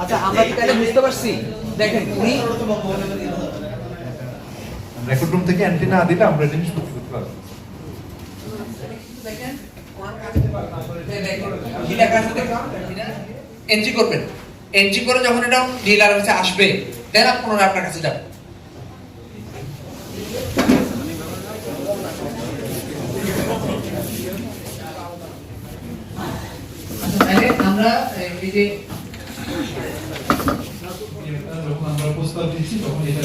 আচ্ছা আমরা কি তাহলে বুঝতে পারছি? দেখেন উনি রেকর্ড রুম থেকে এন্ট্রি না দিলে আমরা নিষ্পত্তি করতে পারব। এন্ট্রি করবেন। এন্ট্রি করে যখন এটা ডিলার কাছে আসবে দেন পুনরায় আপনার কাছে যাবে আমরা এই যে যখন আমরা প্রস্তাব দিচ্ছি তখন এটা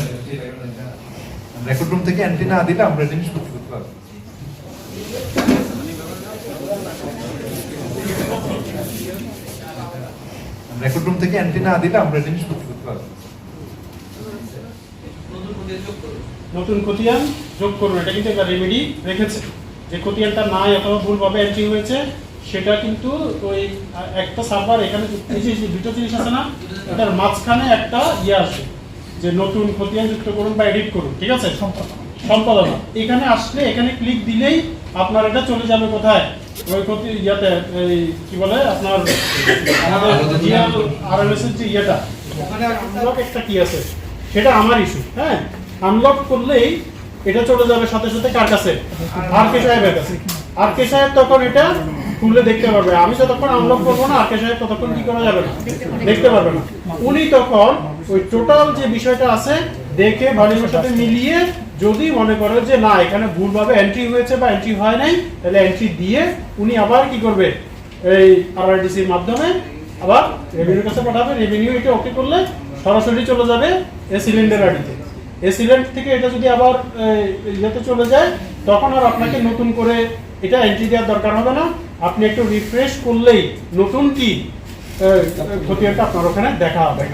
রেকর্ড রুম থেকে না দিলে আমরা নিষ্পত্তি করতে পারব। রেকর্ড রুম থেকে না দিলে আমরা নিষ্পত্তি করতে পারব। নতুন খতিয়ান যোগ করুন এটা কিন্তু একটা রেমেডি রেখেছে। যে খতিয়ানটা নাই অথবা ভুলভাবে এন্ট্রি হয়েছে সেটা কিন্তু ওই একটা সার্ভার এখানে এই যে যে দুটো জিনিস আছে না? এটার মাঝখানে একটা ইয়ে আসে যে নতুন খতিয়ান যুক্ত করুন বা এডিট করুন ঠিক আছে? সম্পাদনা। এখানে আসলে এখানে ক্লিক দিলেই আপনার এটা চলে যাবে কোথায়? ওই ক্ষতি ইয়াতে এই কি বলে? আপনার আমাদের আরএলএস এর যে ইয়েটা। ওখানে আনলক একটা কি আছে। সেটা আমার ইস্যু হ্যাঁ? আনলক করলেই এটা চলে যাবে সাথে সাথে কার কাছে? আর কে সাহেবের কাছে। আর কে সাহেব তখন এটা খুলে দেখতে পারবে। আমি যতক্ষণ আনলক করব না কে সাহেব ততক্ষণ কি করা যাবে না? দেখতে পারবে না। উনি তখন ওই টোটাল যে বিষয়টা আছে, দেখে ভলিউমের সাথে মিলিয়ে যদি মনে করে যে না, এখানে ভুলভাবে এন্ট্রি হয়েছে বা এন্ট্রি হয় নাই, তাহলে এন্ট্রি দিয়ে উনি আবার কি করবে? এই আরআরডিসির মাধ্যমে আবার রেভিনিউর কাছে পাঠাবে। রেভিনিউ এটা ওকে করলে সরাসরি চলে যাবে এ সিলিন্ডার আডিতে। এ সিলিন্ডার থেকে এটা যদি আবার ইয়েতে চলে যায়, তখন আর আপনাকে নতুন করে এটা এন্ট্রি দেওয়ার দরকার হবে না। আপনি একটু রিফ্রেশ করলেই নতুন কি খতিয়ানটা আপনার ওখানে দেখা হবে।